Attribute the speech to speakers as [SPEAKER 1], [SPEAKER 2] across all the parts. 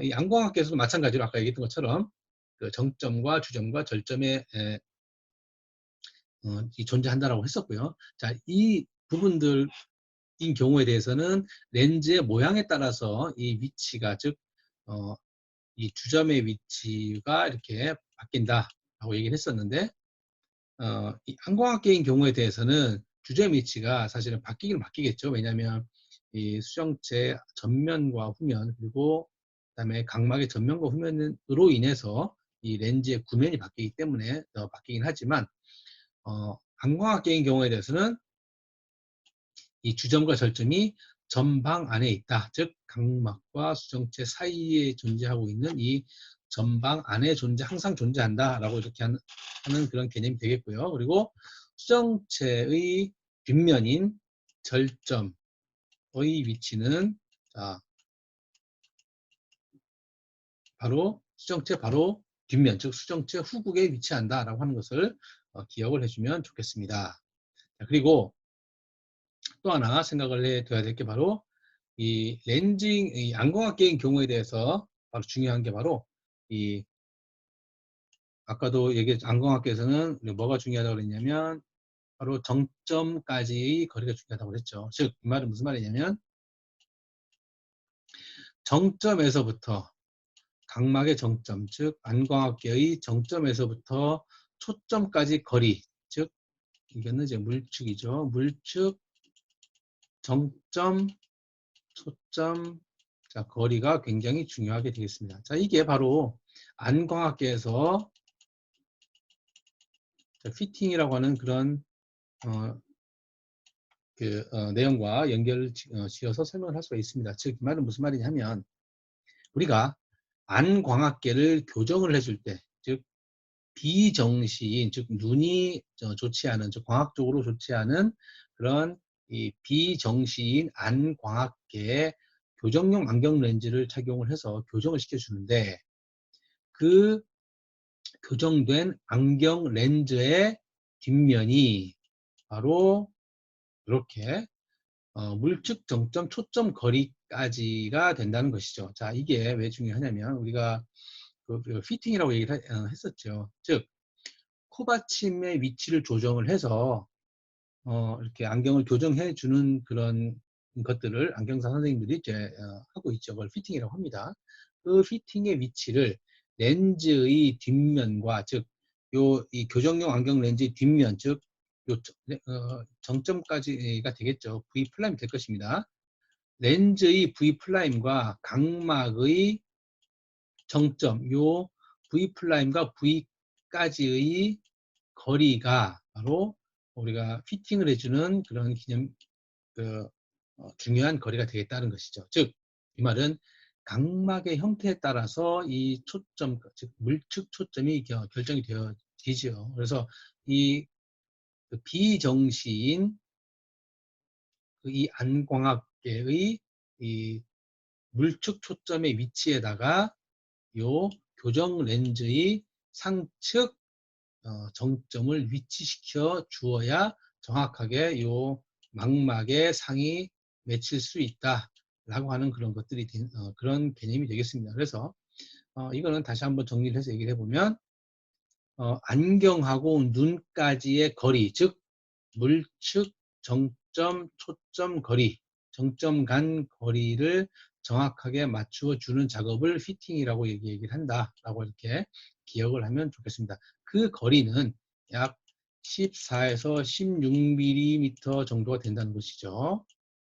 [SPEAKER 1] 어, 이 안광학계에서도 마찬가지로 아까 얘기했던 것처럼 그 정점과 주점과 절점의 에, 어, 이 존재한다라고 했었고요. 자, 이 부분들인 경우에 대해서는 렌즈의 모양에 따라서 이 위치가 즉, 어, 이 주점의 위치가 이렇게 바뀐다라고 얘기를 했었는데, 어, 이 항공학계인 경우에 대해서는 주점 위치가 사실은 바뀌기는 바뀌겠죠. 왜냐하면 이 수정체 전면과 후면 그리고 그다음에 각막의 전면과 후면으로 인해서 이 렌즈의 구면이 바뀌기 때문에 더 바뀌긴 하지만 어, 항광학계인 경우에 대해서는 이 주점과 절점이 전방 안에 있다. 즉 각막과 수정체 사이에 존재하고 있는 이 전방 안에 존재 항상 존재한다라고 이렇게 하는, 하는 그런 개념이 되겠고요. 그리고 수정체의 뒷면인 절점의 위치는 자 바로 수정체 바로 뒷면 즉 수정체 후국에 위치한다라고 하는 것을 어, 기억을 해주면 좋겠습니다. 자, 그리고 또 하나 생각을 해둬야 될 게 바로 이 렌징, 이 안광학계인 경우에 대해서 바로 중요한 게 바로 이 아까도 얘기했 안광학계에서는 뭐가 중요하다고 그랬냐면 바로 정점까지의 거리가 중요하다고 그랬죠. 즉, 이 말은 무슨 말이냐면 정점에서부터 각막의 정점, 즉 안광학계의 정점에서부터 초점까지 거리, 즉 이거는 이제 물축이죠. 물축, 정점, 초점, 자 거리가 굉장히 중요하게 되겠습니다. 자 이게 바로 안광학계에서 자, 피팅이라고 하는 그런 어, 그 어, 내용과 연결을 어, 지어서 설명을 할 수가 있습니다. 즉, 이 말은 무슨 말이냐면 우리가 안광학계를 교정을 해줄 때, 즉 비정시인, 즉 눈이 좋지 않은, 즉 광학적으로 좋지 않은 그런 이 비정시인 안광학계에 교정용 안경 렌즈를 착용을 해서 교정을 시켜주는데 그 교정된 안경 렌즈의 뒷면이 바로 이렇게 어, 물측 정점 초점 거리 까지가 된다는 것이죠. 자 이게 왜 중요하냐면 우리가 그, 그 피팅이라고 얘기를 어, 했었죠. 즉 코받침의 위치를 조정을 해서 어, 이렇게 안경을 교정해 주는 그런 것들을 안경사 선생님들이 이제 어, 하고 있죠. 그걸 피팅이라고 합니다. 그 피팅의 위치를 렌즈의 뒷면과 즉 요 이 교정용 안경 렌즈의 뒷면 즉 요, 어, 정점까지가 되겠죠. V 플라임 될 것입니다. 렌즈의 V 플라임과 각막의 정점, 요 V 플라임과 V까지의 거리가 바로 우리가 피팅을 해주는 그런 기념, 그, 어, 중요한 거리가 되겠다는 것이죠. 즉, 이 말은 각막의 형태에 따라서 이 초점, 즉 물측 초점이 결정이 되어지죠. 그래서 이그 비정시인 그이 안광학 계의 이 물축 초점의 위치에다가 요 교정 렌즈의 상측 어, 정점을 위치시켜 주어야 정확하게 요 망막의 상이 맺힐 수 있다라고 하는 그런 것들이 어, 그런 개념이 되겠습니다. 그래서 어, 이거는 다시 한번 정리를 해서 얘기를 해보면 어, 안경하고 눈까지의 거리, 즉 물측, 정점, 초점 거리, 정점 간 거리를 정확하게 맞추어 주는 작업을 피팅이라고 얘기를 한다라고 이렇게 기억을 하면 좋겠습니다. 그 거리는 약 14에서 16mm 정도가 된다는 것이죠.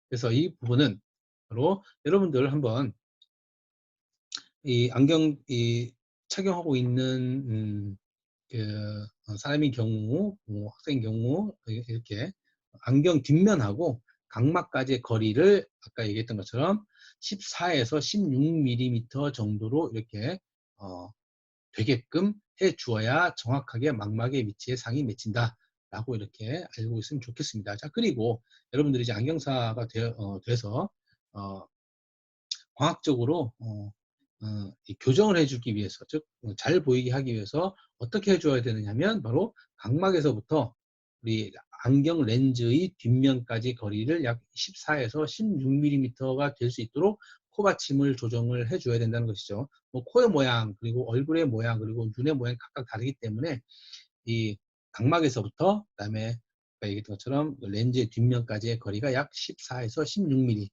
[SPEAKER 1] 그래서 이 부분은 바로 여러분들 한번 이 안경 이 착용하고 있는 음, 그 어, 사람의 경우, 뭐 학생의 경우 이렇게 안경 뒷면하고 각막까지의 거리를 아까 얘기했던 것처럼 14에서 16mm 정도로 이렇게 어, 되게끔 해 주어야 정확하게 망막의 위치에 상이 맺힌다. 라고 이렇게 알고 있으면 좋겠습니다. 자, 그리고 여러분들이 이제 안경사가 되, 어, 돼서, 어, 광학적으로, 어, 어, 교정을 해주기 위해서, 즉, 잘 보이게 하기 위해서 어떻게 해줘야 되느냐 면 바로 각막에서부터 우리 안경 렌즈의 뒷면까지 거리를 약 14에서 16mm가 될 수 있도록 코 받침을 조정을 해줘야 된다는 것이죠. 뭐 코의 모양 그리고 얼굴의 모양 그리고 눈의 모양이 각각 다르기 때문에 이 각막에서부터 그다음에 아까 얘기했던 것처럼 렌즈의 뒷면까지의 거리가 약 14에서 16mm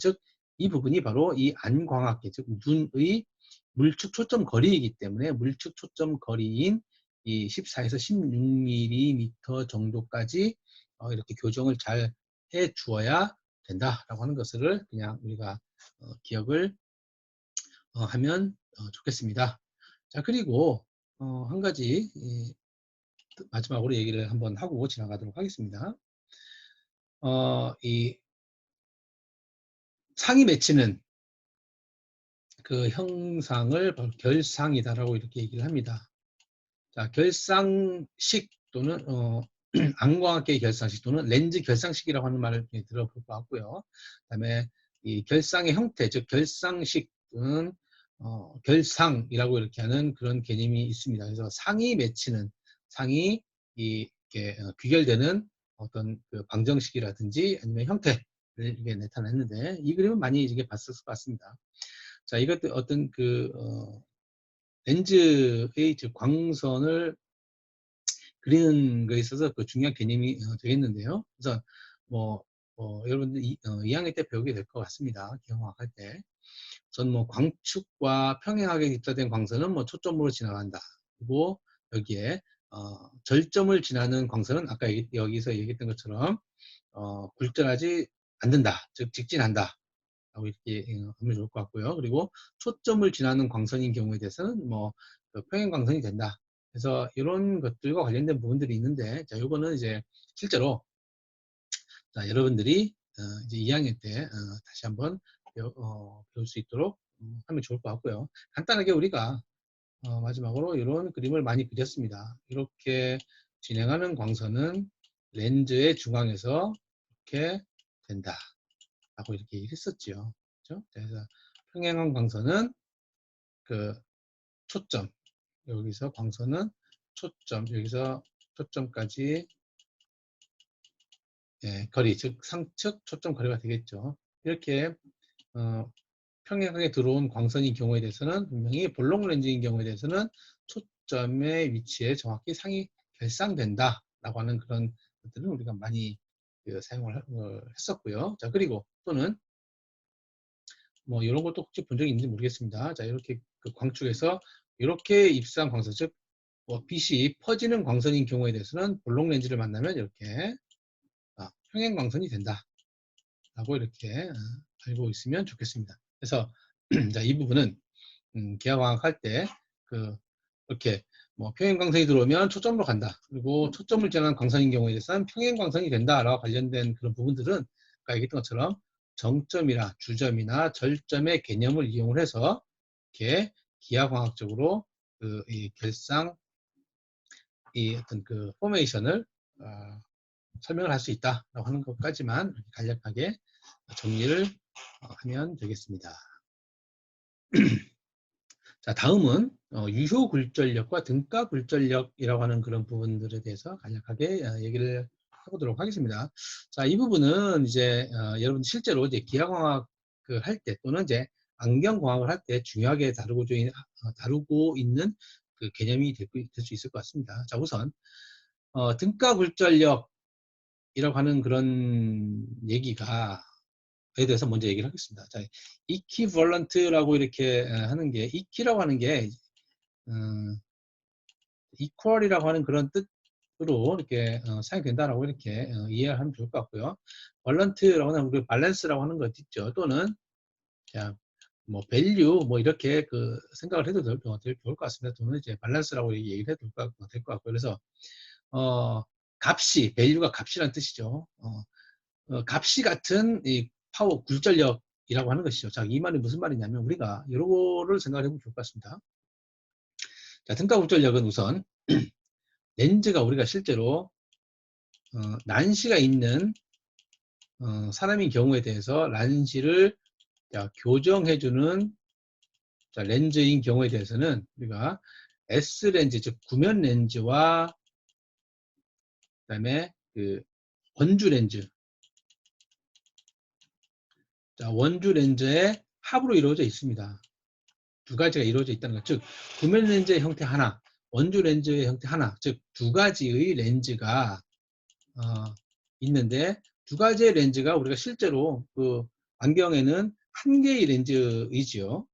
[SPEAKER 1] 즉 이 부분이 바로 이 안광학계 즉 눈의 물축 초점 거리이기 때문에 물축 초점 거리인 이 14에서 16mm 정도까지 어, 이렇게 교정을 잘 해 주어야 된다라고 하는 것을 그냥 우리가 어, 기억을 어, 하면 어, 좋겠습니다. 자 그리고 어, 한 가지 이, 마지막으로 얘기를 한번 하고 지나가도록 하겠습니다. 어, 이 상이 맺히는 그 형상을 결상이다라고 이렇게 얘기를 합니다. 자, 결상식 또는 어, 안광학계의 결상식 또는 렌즈 결상식이라고 하는 말을 들어볼 것 같고요. 그다음에 이 결상의 형태, 즉 결상식 또는 어, 결상이라고 이렇게 하는 그런 개념이 있습니다. 그래서 상이 맺히는 상이 이렇게 어, 귀결되는 어떤 그 방정식이라든지 아니면 형태를 이게 나타냈는데 이 그림은 많이 이게 봤을 것 같습니다. 자, 이것도 어떤 그 어, 렌즈의 즉 광선을 그리는 거에 있어서 그 중요한 개념이 어, 되겠는데요. 그래서 뭐, 뭐 여러분들 이, 어, 2학년 때 배우게 될 것 같습니다. 기형화학 할 때. 우선 뭐 광축과 평행하게 입자된 광선은 뭐 초점으로 지나간다. 그리고 여기에 어, 절점을 지나는 광선은 아까 여기, 여기서 얘기했던 것처럼 어, 굴절하지 않는다. 즉 직진한다. 이렇게 어, 하면 좋을 것 같고요. 그리고 초점을 지나는 광선인 경우에 대해서는 뭐그 평행 광선이 된다. 그래서 이런 것들과 관련된 부분들이 있는데 자 요거는 이제 실제로 자, 여러분들이 어, 이제 2학년 때 어, 다시 한번 배우, 어, 배울 수 있도록 음, 하면 좋을 것 같고요. 간단하게 우리가 어, 마지막으로 이런 그림을 많이 그렸습니다. 이렇게 진행하는 광선은 렌즈의 중앙에서 이렇게 된다. 라고 이렇게 했었죠. 그렇죠? 그래서 평행한 광선은 그 초점, 여기서 광선은 초점, 여기서 초점까지 예, 거리, 즉 상측 초점 거리가 되겠죠. 이렇게 어, 평행하게 들어온 광선인 경우에 대해서는 분명히 볼록 렌즈인 경우에 대해서는 초점의 위치에 정확히 상이 결상된다라고 하는 그런 것들은 우리가 많이 그 사용을 어, 했었고요. 자 그리고 또는 뭐 이런 것도 혹시 본 적이 있는지 모르겠습니다. 자 이렇게 그 광축에서 이렇게 입사한 광선 즉 뭐 빛이 퍼지는 광선인 경우에 대해서는 볼록 렌즈를 만나면 이렇게 아, 평행 광선이 된다. 라고 이렇게 어, 알고 있으면 좋겠습니다. 그래서 자, 이 부분은 음, 기하광학 할 때 그 이렇게 뭐 평행 광선이 들어오면 초점으로 간다. 그리고 초점을 지나는 광선인 경우에 대해서는 평행 광선이 된다라고 관련된 그런 부분들은 아까 얘기했던 것처럼 정점이나 주점이나 절점의 개념을 이용을 해서 이렇게 기하광학적으로 그 이 결상 이 어떤 그 포메이션을 어, 설명을 할 수 있다라고 하는 것까지만 간략하게 정리를 어, 하면 되겠습니다. 자, 다음은 어, 유효 굴절력과 등가 굴절력이라고 하는 그런 부분들에 대해서 간략하게 어, 얘기를 해보도록 하겠습니다. 자, 이 부분은 이제 어, 여러분 실제로 이제 기하광학을 할 때 또는 이제 안경광학을 할 때 중요하게 다루고, 어, 다루고 있는 그 개념이 될 수 있을 것 같습니다. 자, 우선 어, 등가 굴절력이라고 하는 그런 얘기가 에 대해서 먼저 얘기를 하겠습니다. 자, equivalent라고 이렇게 하는 게 equi라고 하는 게 음, equal이라고 하는 그런 뜻으로 이렇게 어, 사용된다라고 이렇게 어, 이해하면 좋을 것 같고요. valent라고 하는 우리 밸런스라고 하는 것 있죠. 또는 자, 뭐 value 뭐 이렇게 그 생각을 해도 될, 될 좋을 것 같습니다. 또는 이제 밸런스라고 얘기를 해도 될 것, 될것 같고요. 그래서 어, 값이 value가 값이라는 뜻이죠. 어, 어, 값이 같은 이 파워 굴절력이라고 하는 것이죠. 자, 이 말이 무슨 말이냐면 우리가 여러 거를 생각해 보면 좋을 것 같습니다. 자, 등가 굴절력은 우선 렌즈가 우리가 실제로 어, 난시가 있는 어, 사람인 경우에 대해서 란시를 자, 교정해주는 자, 렌즈인 경우에 대해서는 우리가 S 렌즈 즉 구면 렌즈와 그다음에 그 원주 렌즈 자, 원주 렌즈의 합으로 이루어져 있습니다. 두 가지가 이루어져 있다는 것. 즉, 구면 렌즈의 형태 하나, 원주 렌즈의 형태 하나, 즉 두 가지의 렌즈가 어, 있는데 두 가지의 렌즈가 우리가 실제로 그 안경에는 한 개의 렌즈이지요.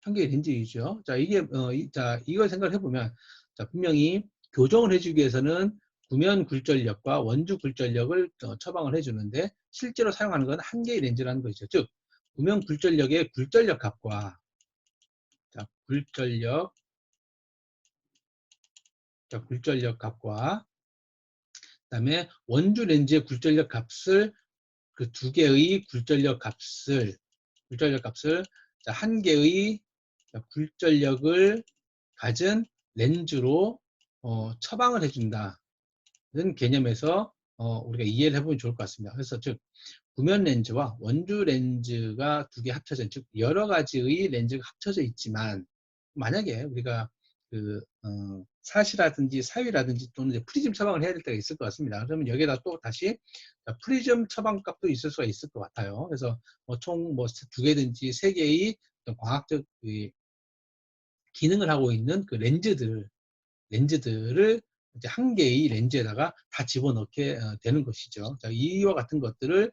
[SPEAKER 1] 한 개의 렌즈이죠. 자, 이게 어, 이, 자 이걸 생각을 해보면 자, 분명히 교정을 해주기 위해서는 구면 굴절력과 원주 굴절력을 어, 처방을 해주는데 실제로 사용하는 건 한 개의 렌즈라는 것이죠. 즉 구면 굴절력의 굴절력 값과 자, 굴절력 자, 굴절력 값과 그다음에 원주 렌즈의 굴절력 값을 그 두 개의 굴절력 값을 굴절력 값을 자, 한 개의 굴절력을 가진 렌즈로 어, 처방을 해준다는 개념에서 어, 우리가 이해를 해보면 좋을 것 같습니다. 그래서 즉 구면 렌즈와 원주 렌즈가 두 개 합쳐진 즉 여러 가지의 렌즈가 합쳐져 있지만 만약에 우리가 그 어, 사시라든지 사위라든지 또는 프리즘 처방을 해야 될 때가 있을 것 같습니다. 그러면 여기에다 또 다시 프리즘 처방 값도 있을 수가 있을 것 같아요. 그래서 뭐총뭐두 개든지 세 개의 과학적 기능을 하고 있는 그 렌즈들 렌즈들을 이제 한 개의 렌즈에다가 다 집어넣게 어, 되는 것이죠. 자, 이와 같은 것들을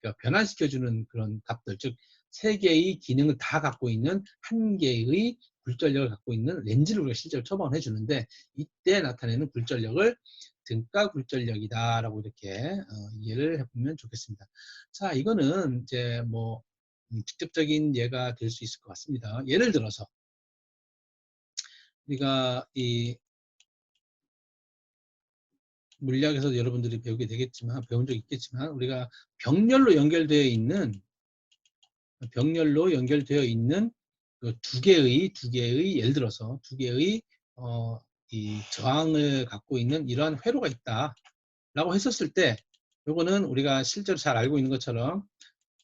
[SPEAKER 1] 그러니까 변환시켜주는 그런 값들, 즉 세 개의 기능을 다 갖고 있는 한 개의 굴절력을 갖고 있는 렌즈를 우리가 실제로 처방을 해주는데 이때 나타내는 굴절력을 등가 굴절력이다라고 이렇게 어, 이해를 해보면 좋겠습니다. 자, 이거는 이제 뭐 음, 직접적인 예가 될 수 있을 것 같습니다. 예를 들어서 우리가 이 물리학에서 여러분들이 배우게 되겠지만 배운 적 있겠지만 우리가 병렬로 연결되어 있는 병렬로 연결되어 있는 그 두 개의 두 개의 예를 들어서 두 개의 어, 이 저항을 갖고 있는 이러한 회로가 있다라고 했었을 때 요거는 우리가 실제로 잘 알고 있는 것처럼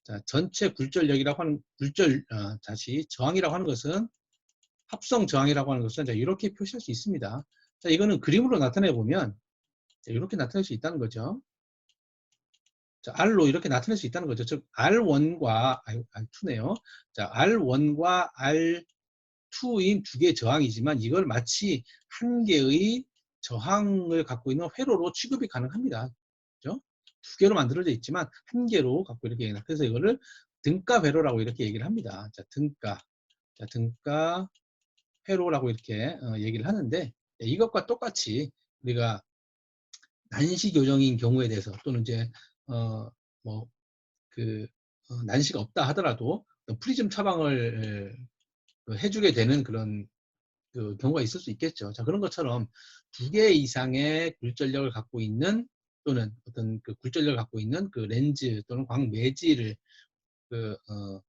[SPEAKER 1] 자, 전체 굴절력이라고 하는 굴절 어, 다시 저항이라고 하는 것은 합성 저항이라고 하는 것은 자, 이렇게 표시할 수 있습니다. 자, 이거는 그림으로 나타내 보면 이렇게 나타낼 수 있다는 거죠. 자, R로 이렇게 나타낼 수 있다는 거죠. 즉 R1과 R2네요. 자, R1과 R2인 두 개의 저항이지만 이걸 마치 한 개의 저항을 갖고 있는 회로로 취급이 가능합니다. 그죠? 두 개로 만들어져 있지만 한 개로 갖고 이렇게. 그래서 이거를 등가 회로라고 이렇게 얘기를 합니다. 자, 등가. 자, 등가 회로라고 이렇게 어, 얘기를 하는데 이것과 똑같이 우리가 난시 교정인 경우에 대해서 또는 이제 어 뭐그 어, 난시가 없다 하더라도 프리즘 처방을 그 해주게 되는 그런 그 경우가 있을 수 있겠죠. 자 그런 것처럼 두 개 이상의 굴절력을 갖고 있는 또는 어떤 그 굴절력을 갖고 있는 그 렌즈 또는 광매지를 그 어,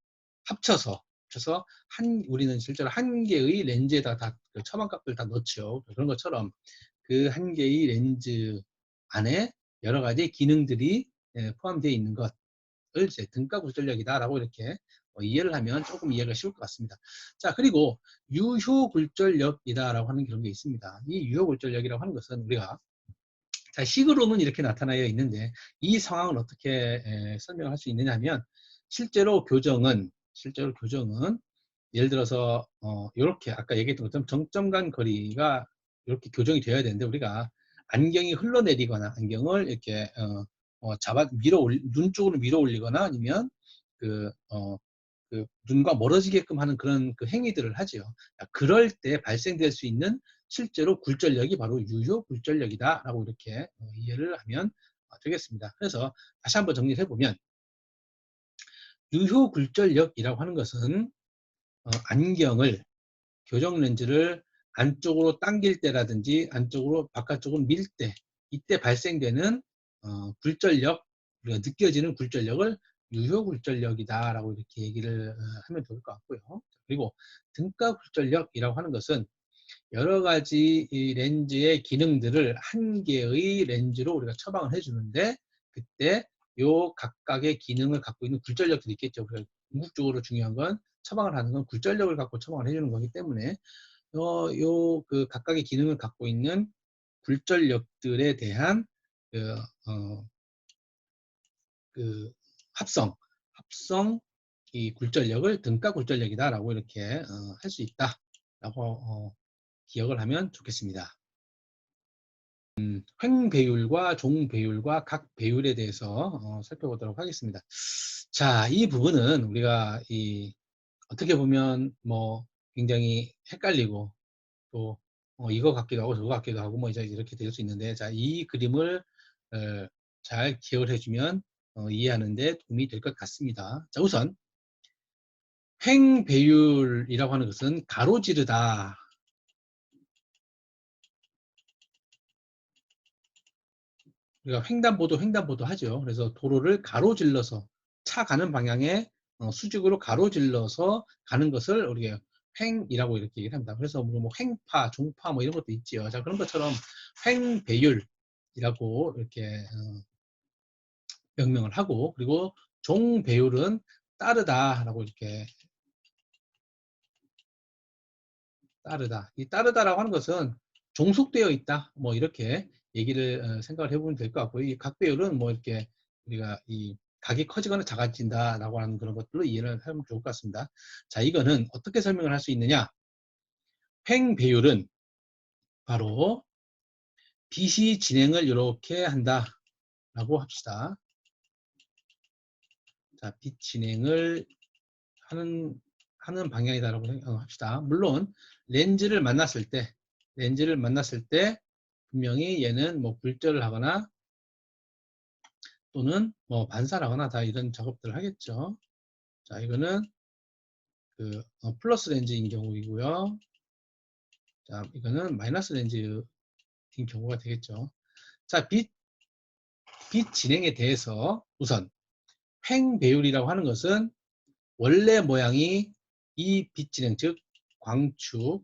[SPEAKER 1] 합쳐서 합쳐서 한 우리는 실제로 한 개의 렌즈에다 다 그 처방값을 다 넣죠. 그런 것처럼 그 한 개의 렌즈 안에 여러 가지 기능들이 예, 포함되어 있는 것을 이제 등가 굴절력이다라고 이렇게 어, 이해를 하면 조금 이해가 쉬울 것 같습니다. 자 그리고 유효 굴절력이다라고 하는 그런 게 있습니다. 이 유효 굴절력이라고 하는 것은 우리가 자 식으로는 이렇게 나타나어 있는데 이 상황을 어떻게 에, 설명할 수 있느냐 하면 실제로 교정은 실제로 교정은 예를 들어서 어, 이렇게 아까 얘기했던 것처럼 정점 간 거리가 이렇게 교정이 되어야 되는데 우리가 안경이 흘러내리거나 안경을 이렇게 어, 어, 잡아 밀어 올리, 눈 쪽으로 밀어 올리거나 아니면 그, 어, 그 눈과 멀어지게끔 하는 그런 그 행위들을 하지요. 그럴 때 발생될 수 있는 실제로 굴절력이 바로 유효 굴절력이다라고 이렇게 어, 이해를 하면 어, 되겠습니다. 그래서 다시 한번 정리를 해보면 유효 굴절력이라고 하는 것은 어, 안경을 교정 렌즈를 안쪽으로 당길 때라든지 안쪽으로 바깥쪽으로 밀 때 이때 발생되는 어, 굴절력 우리가 느껴지는 굴절력을 유효 굴절력이다 라고 이렇게 얘기를 어, 하면 좋을 것 같고요. 그리고 등가 굴절력이라고 하는 것은 여러 가지 이 렌즈의 기능들을 한 개의 렌즈로 우리가 처방을 해주는데 그때 요 각각의 기능을 갖고 있는 굴절력들이 있겠죠. 궁극적으로 중요한 건 처방을 하는 건 굴절력을 갖고 처방을 해주는 거기 때문에 어, 요그 각각의 기능을 갖고 있는 굴절력들에 대한 그, 어, 그 합성, 합성 이 굴절력을 등가 굴절력이다라고 이렇게 어, 할 수 있다라고 어, 기억을 하면 좋겠습니다. 음, 횡 배율과 종 배율과 각 배율에 대해서 어, 살펴보도록 하겠습니다. 자, 이 부분은 우리가 이 어떻게 보면 뭐 굉장히 헷갈리고 또 어, 이거 같기도 하고 저거 같기도 하고 뭐 이제 이렇게 될 수 있는데 자, 이 그림을 어, 잘 기억을 해주면 어, 이해하는데 도움이 될 것 같습니다. 자, 우선 횡 배율이라고 하는 것은 가로지르다 우리가 횡단보도 횡단보도 하죠. 그래서 도로를 가로질러서 차 가는 방향에 어, 수직으로 가로질러서 가는 것을 우리가 횡이라고 이렇게 얘기를 합니다. 그래서 뭐, 뭐 횡파, 종파 뭐 이런 것도 있지요. 자 그런 것처럼 횡 배율이라고 이렇게 어, 명명을 하고 그리고 종 배율은 따르다라고 이렇게 따르다. 이 따르다라고 하는 것은 종속되어 있다. 뭐 이렇게 얘기를 어, 생각을 해보면 될 것 같고요. 이 각배율은 뭐 이렇게 우리가 이 각이 커지거나 작아진다라고 하는 그런 것들로 이해를 하면 좋을 것 같습니다. 자, 이거는 어떻게 설명을 할 수 있느냐? 횡 배율은 바로 빛이 진행을 이렇게 한다라고 합시다. 자, 빛 진행을 하는 하는 방향이다라고 어, 합시다. 물론 렌즈를 만났을 때 렌즈를 만났을 때 분명히 얘는 뭐 굴절을 하거나 또는 뭐 반사를 하거나 다 이런 작업들을 하겠죠. 자, 이거는 그 어, 플러스 렌즈인 경우이고요. 자, 이거는 마이너스 렌즈인 경우가 되겠죠. 자, 빛, 빛 진행에 대해서 우선 횡 배율이라고 하는 것은 원래 모양이 이 빛 진행, 즉 광축.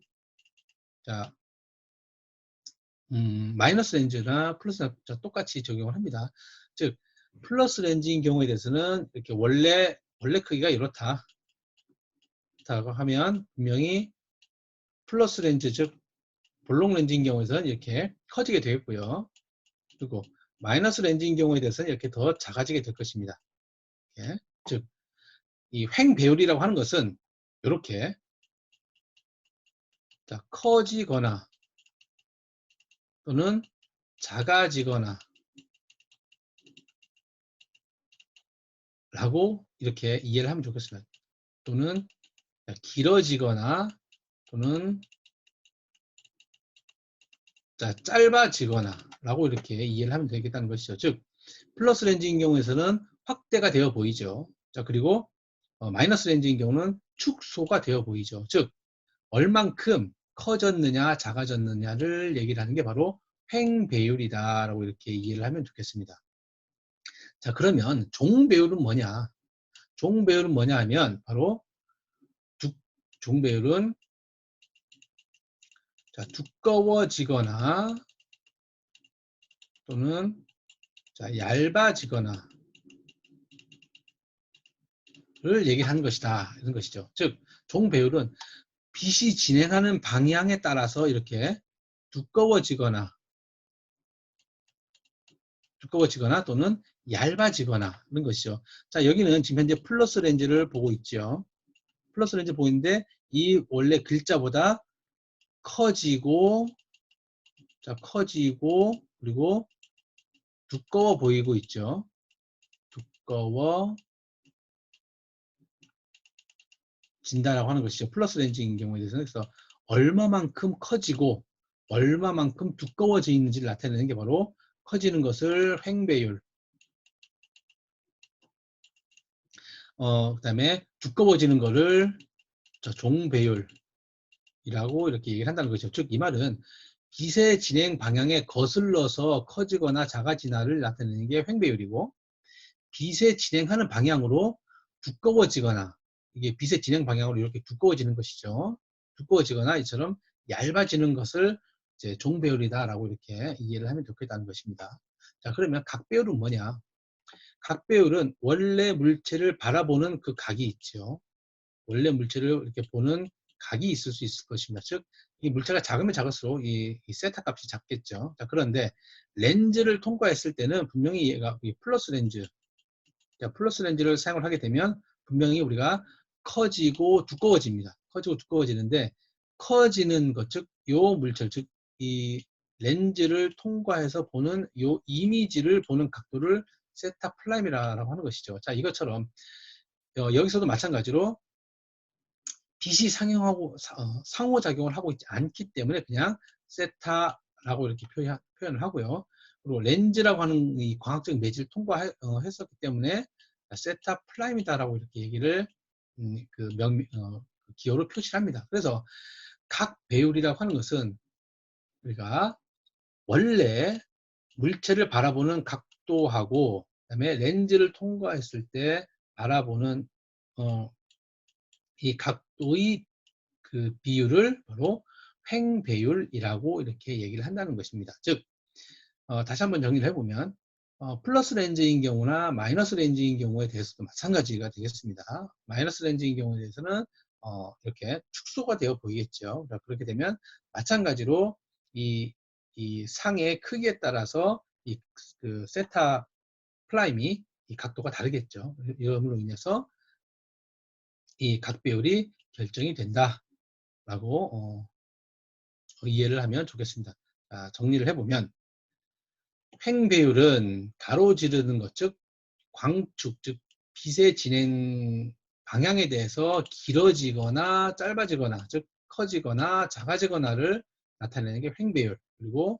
[SPEAKER 1] 자, 음, 마이너스 렌즈나 플러스 렌즈 똑같이 적용을 합니다. 즉 플러스 렌즈인 경우에 대해서는 이렇게 원래 원래 크기가 이렇다. 라고 하면 분명히 플러스 렌즈 즉 볼록 렌즈인 경우에서는 이렇게 커지게 되겠고요. 그리고 마이너스 렌즈인 경우에 대해서는 이렇게 더 작아지게 될 것입니다. 예? 즉, 이 횡 배율이라고 하는 것은 이렇게 자, 커지거나 또는 작아지거나 라고 이렇게 이해를 하면 좋겠습니다. 또는 길어지거나 또는 자, 짧아지거나 라고 이렇게 이해를 하면 되겠다는 것이죠. 즉 플러스 렌즈인 경우에서는 확대가 되어 보이죠. 자 그리고 어, 마이너스 렌즈인 경우는 축소가 되어 보이죠. 즉 얼만큼 커졌느냐 작아졌느냐를 얘기를 하는 게 바로 횡 배율이다라고 이렇게 이해를 하면 좋겠습니다. 자 그러면 종 배율은 뭐냐? 종 배율은 뭐냐 하면 바로 두, 종 배율은 자, 두꺼워지거나 또는 자, 얇아지거나 를 얘기하는 것이다 이런 것이죠. 즉 종 배율은 빛이 진행하는 방향에 따라서 이렇게 두꺼워지거나 두꺼워지거나 또는 얇아지거나 이런 것이죠. 자 여기는 지금 현재 플러스 렌즈를 보고 있죠. 플러스 렌즈 보이는데 이 원래 글자보다 커지고 자 커지고 그리고 두꺼워 보이고 있죠. 두꺼워 진다라고 하는 것이죠. 플러스 렌즈인 경우에 대해서는 그래서 얼마만큼 커지고 얼마만큼 두꺼워져 있는지를 나타내는 게 바로 커지는 것을 횡배율 어, 그 다음에 두꺼워지는 거를 종배율이라고 이렇게 얘기를 한다는 것이죠. 즉 이 말은 빛의 진행 방향에 거슬러서 커지거나 작아지나를 나타내는 게 횡배율이고 빛의 진행하는 방향으로 두꺼워지거나 이게 빛의 진행 방향으로 이렇게 두꺼워지는 것이죠. 두꺼워지거나 이처럼 얇아지는 것을 이제 종배율이다라고 이렇게 이해를 하면 좋겠다는 것입니다. 자, 그러면 각배율은 뭐냐? 각 배율은 원래 물체를 바라보는 그 각이 있죠. 원래 물체를 이렇게 보는 각이 있을 수 있을 것입니다. 즉, 이 물체가 작으면 작을수록 이, 이 세타 값이 작겠죠. 자, 그런데 렌즈를 통과했을 때는 분명히 얘가 이 플러스 렌즈, 자, 플러스 렌즈를 사용을 하게 되면 분명히 우리가 커지고 두꺼워집니다. 커지고 두꺼워지는데 커지는 것, 즉, 요 물질, 즉, 이 렌즈를 통과해서 보는 요 이미지를 보는 각도를 세타 플라임이라고 하는 것이죠. 자, 이것처럼 어, 여기서도 마찬가지로 빛이 상용하고 어, 상호작용을 하고 있지 않기 때문에 그냥 세타라고 이렇게 표현, 을 하고요. 그리고 렌즈라고 하는 이 광학적 매질을 통과했었기 때문에 세타 플라임이다라고 이렇게 얘기를 음, 그 명, 어, 기호로 표시합니다. 그래서 각 배율이라고 하는 것은 우리가 원래 물체를 바라보는 각 도하고 그다음에 렌즈를 통과했을 때 바라보는 어, 이 각도의 그 비율을 바로 횡배율이라고 이렇게 얘기를 한다는 것입니다. 즉 어, 다시 한번 정리를 해보면 어, 플러스 렌즈인 경우나 마이너스 렌즈인 경우에 대해서도 마찬가지가 되겠습니다. 마이너스 렌즈인 경우에 대해서는 어, 이렇게 축소가 되어 보이겠죠. 그렇게 되면 마찬가지로 이, 이 상의 크기에 따라서 이 그 세타 플라임이 이 각도가 다르겠죠. 이름으로 인해서 이 각 배율이 결정이 된다라고 어, 이해를 하면 좋겠습니다. 자, 정리를 해보면 횡 배율은 가로지르는 것, 즉 광축, 즉 빛의 진행 방향에 대해서 길어지거나 짧아지거나, 즉 커지거나 작아지거나를 나타내는 게 횡배율. 그리고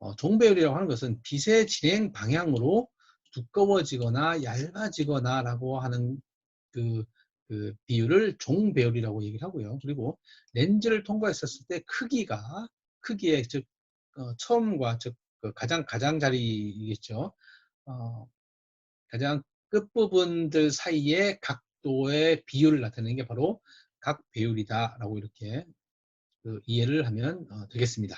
[SPEAKER 1] 어, 종배율이라고 하는 것은 빛의 진행 방향으로 두꺼워지거나 얇아지거나 라고 하는 그, 그 비율을 종배율이라고 얘기를 하고요. 그리고 렌즈를 통과했었을 때 크기가 크기의 즉 어, 처음과 즉 그 가장 가장 자리이겠죠. 어, 가장 끝부분들 사이의 각도의 비율을 나타내는 게 바로 각 배율이다라고 이렇게 그 이해를 하면 어, 되겠습니다.